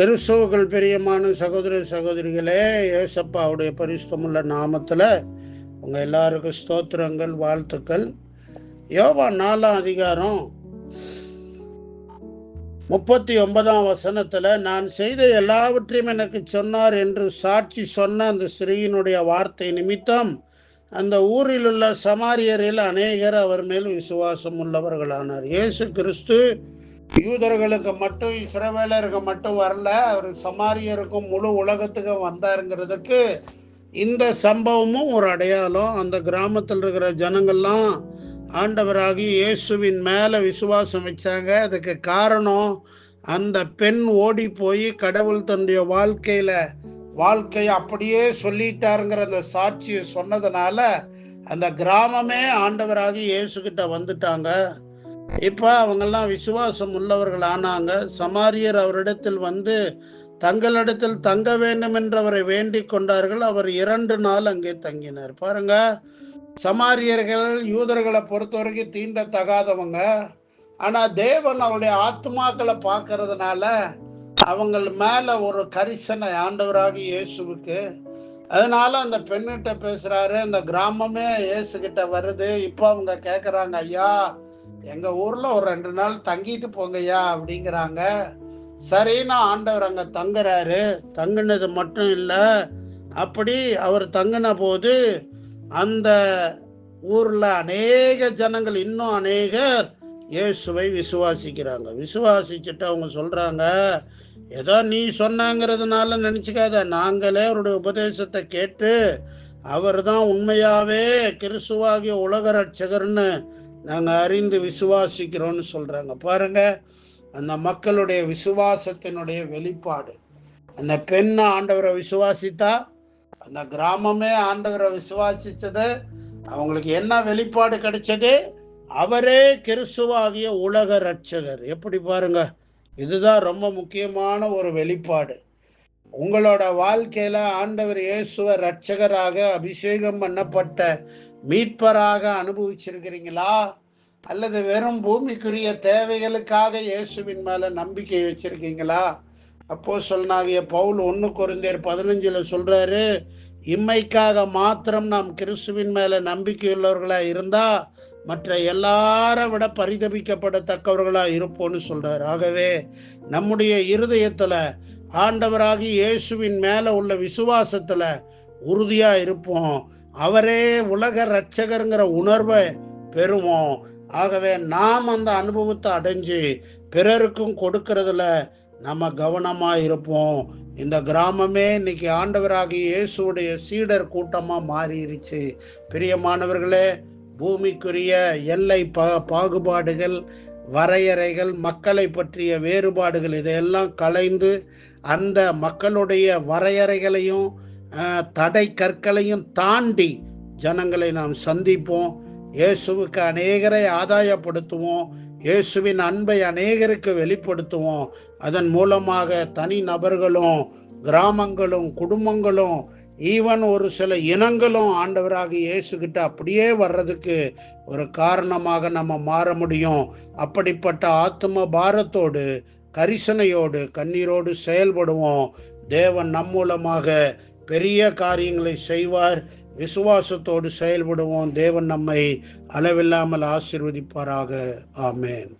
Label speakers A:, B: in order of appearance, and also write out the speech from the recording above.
A: கிறிஸ்தவர்கள் பிரியமான சகோதர சகோதரிகளே ஏசப்பாவுடைய பரிசுத்தமுள்ள நாமத்தில் உங்கள் எல்லாருக்கும் ஸ்தோத்திரங்கள் வாழ்த்துக்கள். யோபா நாலாம் அதிகாரம் முப்பத்தி ஒன்பதாம் வசனத்தில் நான் செய்த எல்லாவற்றையும் எனக்கு சொன்னார் என்று சாட்சி சொன்ன அந்த ஸ்திரீயினுடைய வார்த்தை நிமித்தம் அந்த ஊரில் உள்ள சமாரியரில் அநேகர் அவர் மேல் விசுவாசம் உள்ளவர்களானார். இயேசு கிறிஸ்து யூதர்களுக்கு மட்டும் இஸ்ரவேலருக்கு மட்டும் வரல. அவர் சமாரியருக்கும் முழு உலகத்துக்கும் வந்தாருங்கிறதுக்கு இந்த சம்பவமும் ஒரு அடையாளம். அந்த கிராமத்தில் இருக்கிற ஜனங்கள்லாம் ஆண்டவராகி இயேசுவின் மேலே விசுவாசம் வச்சாங்க. அதுக்கு காரணம் அந்த பெண் ஓடி போய் கடவுள் தன்னுடைய வாழ்க்கையில் வாழ்க்கையை அப்படியே சொல்லிட்டாருங்கிற அந்த சாட்சியை சொன்னதுனால அந்த கிராமமே ஆண்டவராகி இயேசுகிட்ட வந்துட்டாங்க. இப்போ அவங்கெல்லாம் விசுவாசம் உள்ளவர்கள் ஆனாங்க. சமாரியர் அவரிடத்தில் வந்து தங்களிடத்தில் தங்க வேண்டும் என்றவரை வேண்டிக் கொண்டார்கள். அவர் இரண்டு நாள் அங்கே தங்கினார். பாருங்க சமாரியர்கள் யூதர்களை பொறுத்த வரைக்கும் தீண்டத்தகாதவங்க. ஆனால் தேவன் அவருடைய ஆத்மாக்களை பார்க்கறதுனால அவங்கள் மேலே ஒரு கரிசனை ஆண்டவராகி இயேசுவுக்கு. அதனால அந்த பெண்ணிட்ட பேசுறாரு அந்த கிராமமே இயேசுகிட்ட வருது. இப்போ அவங்க கேட்குறாங்க ஐயா எங்க ஊர்ல ஒரு ரெண்டு நாள் தங்கிட்டு போங்கய்யா அப்படிங்கிறாங்க. சரின்னு ஆண்டவர் அங்க தங்குறாரு. தங்குனது மட்டும் இல்லை அப்படி அவர் தங்கின போது அந்த ஊர்ல அநேக ஜனங்கள் இன்னும் அநேகர் இயேசுவை விசுவாசிக்கிறாங்க. விசுவாசிச்சுட்டு அவங்க சொல்றாங்க ஏதோ நீ சொன்னாங்கிறதுனால நினச்சிக்காத. நாங்களே அவருடைய உபதேசத்தை கேட்டு அவர் தான் உண்மையாவே கிறிஸ்துவாகிய உலக ரட்சகர்னு நாங்கள் அறிந்து விசுவாசிக்கிறோம்னு சொல்கிறாங்க பாருங்க அந்த மக்களுடைய விசுவாசத்தினுடைய வெளிப்பாடு. அந்த பெண் ஆண்டவரை விசுவாசித்தா அந்த கிராமமே ஆண்டவரை விசுவாசித்தது அவங்களுக்கு என்ன வெளிப்பாடு கிடைச்சது? அவரே கிறிஸ்துவாகிய உலக ரட்சகர் எப்படி பாருங்க இதுதான் ரொம்ப முக்கியமான ஒரு வெளிப்பாடு. உங்களோட வாழ்க்கையில ஆண்டவர் இயேசுவ ரட்சகராக அபிஷேகம் பண்ணப்பட்ட மீட்பராக அனுபவிச்சிருக்கிறீங்களா? அல்லது வெறும் பூமிக்குரிய தேவைகளுக்காக இயேசுவின் மேல நம்பிக்கை வச்சிருக்கீங்களா? அப்போ சொன்னாகிய பவுல் ஒன்று குறைந்தர் பதினஞ்சுல சொல்றாரு இம்மைக்காக மாத்திரம் நாம் கிறிஸ்துவின் மேல நம்பிக்கையுள்ளவர்களா இருந்தா மற்ற எல்லாரை விட பரிதபிக்கப்படத்தக்கவர்களா இருப்போம்னு சொல்றாரு. ஆகவே நம்முடைய இருதயத்துல ஆண்டவராகி இயேசுவின் மேல உள்ள விசுவாசத்துல உறுதியா இருப்போம். அவரே உலக ரட்சகருங்கிற உணர்வை பெறுவோம். ஆகவே நாம் அந்த அனுபவத்தை அடைஞ்சு பிறருக்கும் கொடுக்கறதுல நம்ம கவனமா இருப்போம். இந்த கிராமமே இன்னைக்கு ஆண்டவராகி இயேசுடைய சீடர் கூட்டமா மாறிடுச்சு பிரியமானவர்களே பூமிக்குரிய எல்லை பா பாகுபாடுகள் வரையறைகள் மக்களை பற்றிய வேறுபாடுகள் இதையெல்லாம் கலைந்து அந்த மக்களுடைய வரையறைகளையும் தடை கற்களையும் தாண்டி ஜனங்களை நாம் சந்திப்போம். இயேசுவுக்கு அநேகரை ஆதாயப்படுத்துவோம். இயேசுவின் அன்பை அநேகருக்கு வெளிப்படுத்துவோம். அதன் மூலமாக தனி நபர்களும் கிராமங்களும் குடும்பங்களும் ஈவன் ஒரு சில இனங்களும் ஆண்டவராக இயேசுகிட்ட அப்படியே வர்றதுக்கு ஒரு காரணமாக நம்ம மாற முடியும். அப்படிப்பட்ட ஆத்ம பாரத்தோடு கரிசனையோடு கண்ணீரோடு செயல்படுவோம். தேவன் நம் மூலமாக பெரிய காரியங்களை செய்வார். விசுவாசத்தோடு செயல்படுவோம். தேவன் நம்மை அளவில்லாமல் ஆசிர்வதிப்பாராக. ஆமேன்.